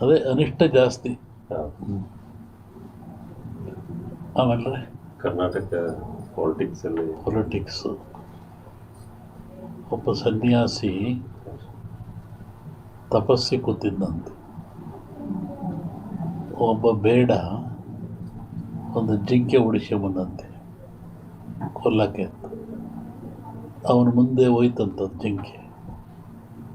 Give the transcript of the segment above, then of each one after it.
ಅದೇ ಅನಿಷ್ಟ ಜಾಸ್ತಿ. ಆಮೇಲೆ ಕರ್ನಾಟಕ ಪಾಲಿಟಿಕ್ಸ್ ಅಲ್ಲಿ ಪೊಲಿಟಿಕ್ಸ್ ಒಬ್ಬ ಸನ್ಯಾಸಿ ತಪಸ್ಸಿ ಕೂತಿದ್ದಂತೆ. ಒಬ್ಬ ಬೇಡ ಒಂದು ಜಿಂಕೆ ಬಂದಂತೆ. ಕೊಲ್ಲಕ್ಕೆ ಅವನ ಮುಂದೆ ಹೋಯ್ತಂತದ್ದು ಜಿಂಕೆ.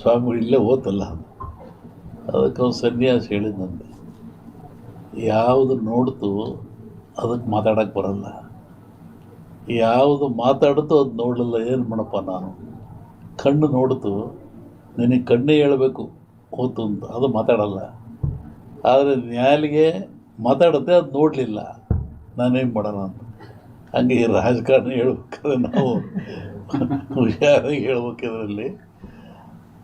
ಸ್ವಾಮಿಗಳು ಇಲ್ಲೇ ಓತಲ್ಲ ಅದಕ್ಕೆ ಅವನು ಸನ್ಯಾಸ ಹೇಳಿದಂತೆ ಯಾವುದು ನೋಡ್ತು ಅದಕ್ಕೆ ಮಾತಾಡೋಕ್ಕೆ ಬರಲ್ಲ. ಯಾವುದು ಮಾತಾಡ್ತು ಅದು ನೋಡಲಿಲ್ಲ, ಏನು ಮಾಡಪ್ಪ ನಾನು? ಕಣ್ಣು ನೋಡ್ತು, ನಿನಗೆ ಕಣ್ಣೇ ಹೇಳಬೇಕು, ಓತು ಅಂತ, ಅದು ಮಾತಾಡಲ್ಲ. ಆದರೆ ನ್ಯಾಯಾಲಿಗೆ ಮಾತಾಡುತ್ತೆ ಅದು ನೋಡಲಿಲ್ಲ. ನಾನೇನು ಮಾಡೋಣ ಅಂತ. ಹಂಗೆ ಈ ರಾಜಕಾರಣ ಹೇಳ್ಬೇಕಾದ್ರೆ ನಾವು ಹುಷಾರಾಗಿ ಹೇಳ್ಬೇಕು ಇದರಲ್ಲಿ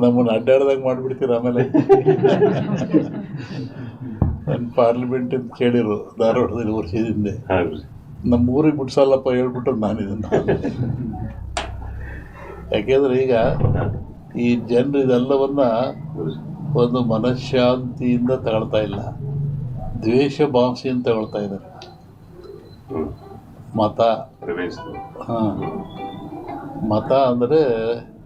ನಮ್ಮನ್ನು ಅಡ್ಡಾಡ್ದಾಗ ಮಾಡಿಬಿಡ್ತೀರ ಆಮೇಲೆ? ನನ್ನ ಪಾರ್ಲಿಮೆಂಟ್ ಅಂತ ಕೇಳಿರು ಧಾರವಾಡದಲ್ಲಿ ವರ್ಷದ ಹಿಂದೆ ನಮ್ಮ ಊರಿಗೆ ಬಿಡ್ಸಲ್ಲಪ್ಪ ಹೇಳ್ಬಿಟ್ಟು ನಾನು ಇದನ್ನು ಯಾಕೆಂದ್ರೆ ಈಗ ಈ ಜನರು ಇದೆಲ್ಲವನ್ನ ಒಂದು ಮನಃಶಾಂತಿಯಿಂದ ತಗೊಳ್ತಾ ಇಲ್ಲ. ದ್ವೇಷ ಭಾವಿಸಿಯಿಂದ ತಗೊಳ್ತಾ ಇದ್ದಾರೆ. ಮತ. ಹಾಂ. ಮತ ಅಂದರೆ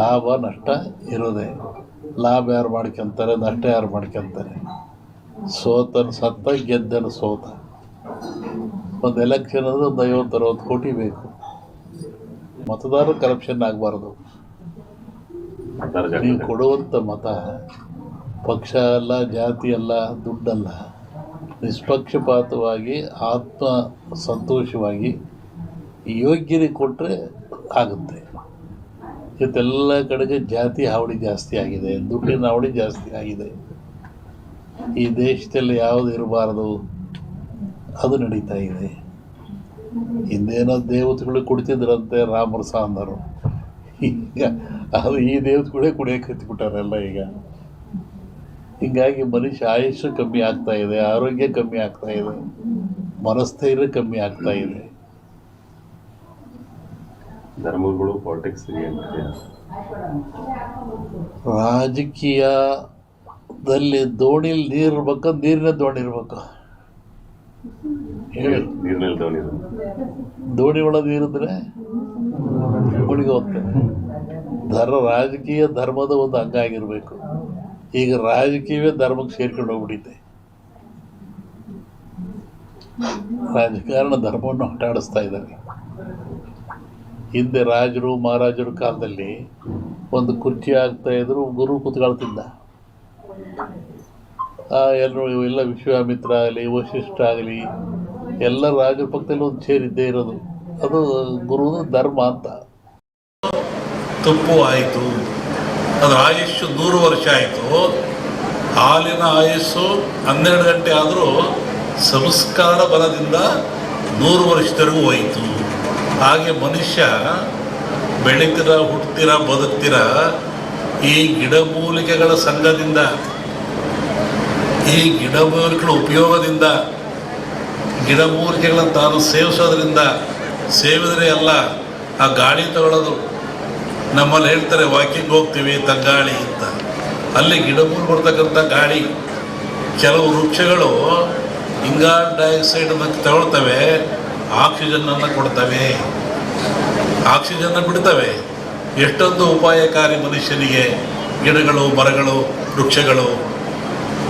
ಲಾಭ, ನಷ್ಟ ಇರೋದೇ. ಲಾಭ ಯಾರು ಮಾಡ್ಕೊಂತಾರೆ, ನಷ್ಟ ಯಾರು ಮಾಡ್ಕೊತಾರೆ? ಸೋತನ ಸತ್ತ ಗೆದ್ದನ ಸೋತ. ಒಂದು ಎಲೆಕ್ಷನ್ ಅಂದರೆ ಒಂದು ಐವತ್ತು, ಅರವತ್ತು ಕೋಟಿ ಬೇಕು. ಮತದಾರರು ಕರಪ್ಷನ್ ಆಗಬಾರ್ದು. ನೀವು ಕೊಡುವಂಥ ಮತ ಪಕ್ಷ ಅಲ್ಲ, ಜಾತಿ ಅಲ್ಲ, ದುಡ್ಡಲ್ಲ. ನಿಷ್ಪಕ್ಷಪಾತವಾಗಿ ಆತ್ಮ ಸಂತೋಷವಾಗಿ ಯೋಗ್ಯರಿಗೆ ಕೊಟ್ಟರೆ ಆಗುತ್ತೆ. ಇವತ್ತೆಲ್ಲ ಕಡೆಗೆ ಜಾತಿ ಹಾವಳಿ ಜಾಸ್ತಿ ಆಗಿದೆ, ದುಡ್ಡಿನ ಹಾವಳಿ ಜಾಸ್ತಿ ಆಗಿದೆ. ಈ ದೇಶದಲ್ಲಿ ಯಾವುದು ಇರಬಾರದು? ಅದು ನಡೀತಾ ಇದೆ. ಹಿಂದೇನೋ ದೇವತೆಗಳು ಕುಡಿತಿದ್ರಂತೆ ರಾಮರ ಅಂದರು ಈಗ ಅದು ಈ ದೇವತೆಗಳೇ ಕುಡಿಯೋಕೆ ಹತ್ಬಿಟ್ಟಾರೆಲ್ಲ ಈಗ. ಹೀಗಾಗಿ ಮನುಷ್ಯ ಆಯುಷ್ಯ ಕಮ್ಮಿ ಆಗ್ತಾ ಇದೆ, ಆರೋಗ್ಯ ಕಮ್ಮಿ ಆಗ್ತಾ ಇದೆ, ಮನಸ್ಥೈರ್ಯ ಕಮ್ಮಿ ಆಗ್ತಾ ಇದೆ. ಧರ್ಮಗಳು ಪಾಲಿಟಿಕ್ಸ್ ಎಂಟ್ರಿ ರಾಜಕೀಯದಲ್ಲಿ ದೋಣಿಲಿ ನೀರು ಇರ್ಬೇಕು ನೀರಿನ ದೋಣಿ ಇರ್ಬೇಕು. ನೀರಿನಲ್ಲಿ ದೋಣಿ ದೋಣಿ ಒಳಗೆ ನೀರಿದ್ರೆ ಮುಳುಗಿ ಹೋಗ್ತದೆ. ಧರ್ಮ ರಾಜಕೀಯ ಧರ್ಮದ ಒಂದು ಅಂಗ ಆಗಿರಬೇಕು. ಈಗ ರಾಜಕೀಯವೇ ಧರ್ಮಕ್ಕೆ ಸೇರ್ಕೊಂಡು ಹೋಗ್ಬಿಟ್ಟಿದೆ. ರಾಜಕಾರಣ ಧರ್ಮವನ್ನು ಹಟಾಡಿಸ್ತಾ ಇದ್ದಾರೆ. ಹಿಂದೆ ರಾಜರು, ಮಹಾರಾಜರ ಕಾಲದಲ್ಲಿ ಒಂದು ಕುರ್ಚಿ ಆಗ್ತಾ ಇದ್ರು, ಗುರು ಕೂತ್ಕೊಳ್ತಿದ್ದ. ಎಲ್ಲರೂ ಎಲ್ಲ ವಿಶ್ವಾಮಿತ್ರ ಆಗಲಿ, ವಶಿಷ್ಠ ಆಗಲಿ, ಎಲ್ಲ ರಾಜರ ಪಕ್ಕದಲ್ಲಿ ಒಂದು ಸೇರಿದ್ದೇ ಇರೋದು. ಅದು ಗುರು ಧರ್ಮ ಅಂತ. ತಪ್ಪು ಆಯಿತು. ಅದು ಆಯುಷ್ಯು ನೂರು ವರ್ಷ ಆಯಿತು. ಹಾಲಿನ ಆಯುಸ್ಸು ಹನ್ನೆರಡು ಗಂಟೆ ಆದರೂ ಸಂಸ್ಕಾರ ಬಲದಿಂದ ನೂರು ವರ್ಷದವರೆಗೂ ಹೋಯಿತು. ಹಾಗೆ ಮನುಷ್ಯ ಬೆಳೀತೀರ ಹುಡ್ತೀರ ಬದುಕ್ತಿರ ಈ ಗಿಡಮೂಲಿಕೆಗಳ ಸಂಘದಿಂದ, ಈ ಗಿಡಮೂಲಿಕೆಗಳ ಉಪಯೋಗದಿಂದ ಗಿಡಮೂಲಿಕೆಗಳನ್ನು ತಾನು ಸೇವಿಸೋದ್ರಿಂದ ಸೇವಿದ್ರೆ ಅಲ್ಲ ಆ ಗಾಳಿ ತಗೊಳ್ಳೋದು ನಮ್ಮಲ್ಲಿ ಹೇಳ್ತಾರೆ ವಾಕಿಂಗ್ ಹೋಗ್ತೀವಿ ತಗ್ಗಾಳಿ ಅಂತ. ಅಲ್ಲಿ ಗಿಡಮೂಲು ಕೊಡ್ತಕ್ಕಂಥ ಗಾಳಿ, ಕೆಲವು ವೃಕ್ಷಗಳು ಇಂಗಾಲ್ ಮತ್ತು ತಗೊಳ್ತವೆ. ಆಕ್ಸಿಜನ್ನನ್ನು ಕೊಡ್ತವೆ. ಆಕ್ಸಿಜನ್ ಬಿಡ್ತವೆ. ಎಷ್ಟೊಂದು ಉಪಾಯಕಾರಿ ಮನುಷ್ಯನಿಗೆ ಗಿಡಗಳು, ಮರಗಳು, ವೃಕ್ಷಗಳು.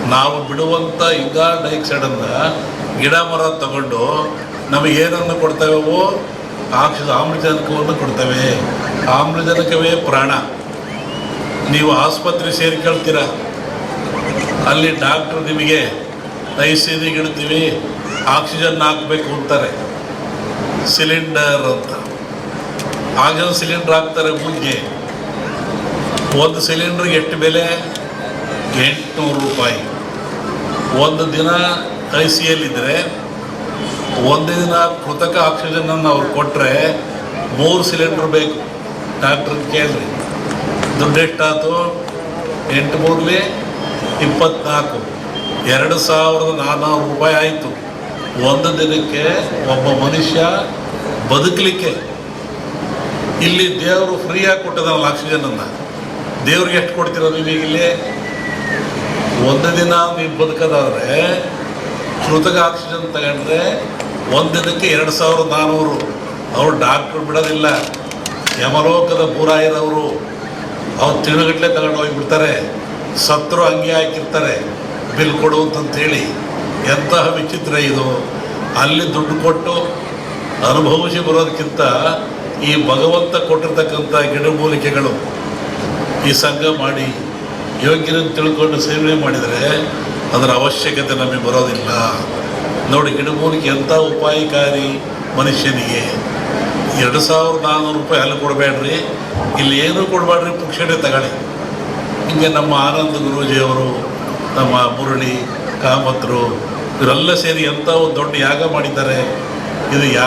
ನಾವು ಬಿಡುವಂಥ ಇಂಗಾಲ್ ಡೈಆಕ್ಸೈಡನ್ನು ಗಿಡ, ಮರ ತಗೊಂಡು ನಮಗೆ ಏನನ್ನು ಕೊಡ್ತವೆವೋ? ಆಕ್ಸಿಜ, ಆಮ್ಲಜನಕವನ್ನು ಕೊಡ್ತವೆ. ಆಮ್ಲಜನಕವೇ ಪ್ರಾಣ. ನೀವು ಆಸ್ಪತ್ರೆ ಸೇರಿಕೊಳ್ತೀರ. ಅಲ್ಲಿ ಡಾಕ್ಟ್ರು ನಿಮಗೆ ಐ ಸಿ ಆಕ್ಸಿಜನ್ ಹಾಕಬೇಕು ಅಂತಾರೆ. ಸಿಲಿಂಡರ್ ಅಂತ. ಆಗ ಸಿಲಿಂಡರ್ ಹಾಕ್ತಾರೆ ಮುಂದೆ ಒಂದು ಸಿಲಿಂಡರ್ಗೆ ಎಷ್ಟು ಬೆಲೆ? ಎಂಟುನೂರು ರೂಪಾಯಿ. ಒಂದು ದಿನ ಐ ಸಿ ಎಲ್ಲಿದ್ದರೆ ಒಂದು ದಿನ ಕೃತಕ ಆಕ್ಸಿಜನನ್ನು ಅವ್ರು ಕೊಟ್ಟರೆ ಮೂರು ಸಿಲಿಂಡರ್ ಬೇಕು. ಡಾಕ್ಟ್ರ್ ಕೇಳ್ರಿ ದುಡ್ಡು ಎಷ್ಟಾಯ್ತು ಎಂಟು ಮೂರಲಿ ಇಪ್ಪತ್ನಾಲ್ಕು. ಎರಡು ಸಾವಿರದ ನಾನ್ನೂರು ರೂಪಾಯಿ ಆಯಿತು. ಒಂದು ದಿನಕ್ಕೆ ಒಬ್ಬ ಮನುಷ್ಯ ಬದುಕಲಿಕ್ಕೆ. ಇಲ್ಲಿ ದೇವರು ಫ್ರೀಯಾಗಿ ಕೊಟ್ಟದಲ್ಲ ಅನ್ನ. ದೇವ್ರಿಗೆ ಎಷ್ಟು ಕೊಡ್ತೀರ ನೀವು ಈಗ ಇಲ್ಲಿ? ಒಂದು ದಿನ ನೀವು ಬದುಕೋದಾದ್ರೆ ಕೃತಕ ಆಕ್ಸಿಜನ್ ತಗೊಂಡ್ರೆ ಒಂದು ದಿನಕ್ಕೆ ಎರಡು ಸಾವಿರದ ನಾನ್ನೂರು ಅವ್ರು ಡಾಕ್ಟ್ರು ಬಿಡೋದಿಲ್ಲ. ಯಮಲೋಕದ ಬೂರಾಯಿರವರು ಅವ್ರು ತಿಳುಗಟ್ಲೆ ತಗೊಂಡು ಹೋಗಿಬಿಡ್ತಾರೆ. ಸತ್ರು ಹಂಗೆ ಹಾಕಿರ್ತಾರೆ. ಬಿಲ್ ಕೊಡು ಅಂತಂತೇಳಿ. ಎಂತಹ ವಿಚಿತ್ರ ಇದು. ಅಲ್ಲಿ ದುಡ್ಡು ಕೊಟ್ಟು ಅನುಭವಿಸಿ ಬರೋದಕ್ಕಿಂತ ಈ ಭಗವಂತ ಕೊಟ್ಟಿರ್ತಕ್ಕಂಥ ಗಿಡಮೂಲಿಕೆಗಳು ಈ ಸಂಘ ಮಾಡಿ ಯೋಗ್ಯರನ್ನು ತಿಳ್ಕೊಂಡು ಸೇವನೆ ಮಾಡಿದರೆ ಅದರ ಅವಶ್ಯಕತೆ ನಮಗೆ ಬರೋದಿಲ್ಲ. ನೋಡಿ ಗಿಡಮೂಲಿಕೆ ಎಂಥ ಉಪಾಯಕಾರಿ ಮನುಷ್ಯನಿಗೆ. ಎರಡು ಸಾವಿರದ ನಾನ್ನೂರು ರೂಪಾಯಿ ಅಲ್ಲಿ ಕೊಡಬೇಡ್ರಿ. ಇಲ್ಲಿ ಏನೂ ಕೊಡಬೇಡ್ರಿ, ಪುಕ್ಷಣೆ ತಗೊಳ್ಳಿ. ಹಿಂಗೆ ನಮ್ಮ ಆನಂದ ಗುರೂಜಿಯವರು, ನಮ್ಮ ಮುರಳಿ, ಕಾಮತ್ರು ಇವರೆಲ್ಲ ಸೇರಿ ಎಂಥ ಒಂದು ದೊಡ್ಡ ಯಾಗ ಮಾಡಿದ್ದಾರೆ. ಇದು ಯಾ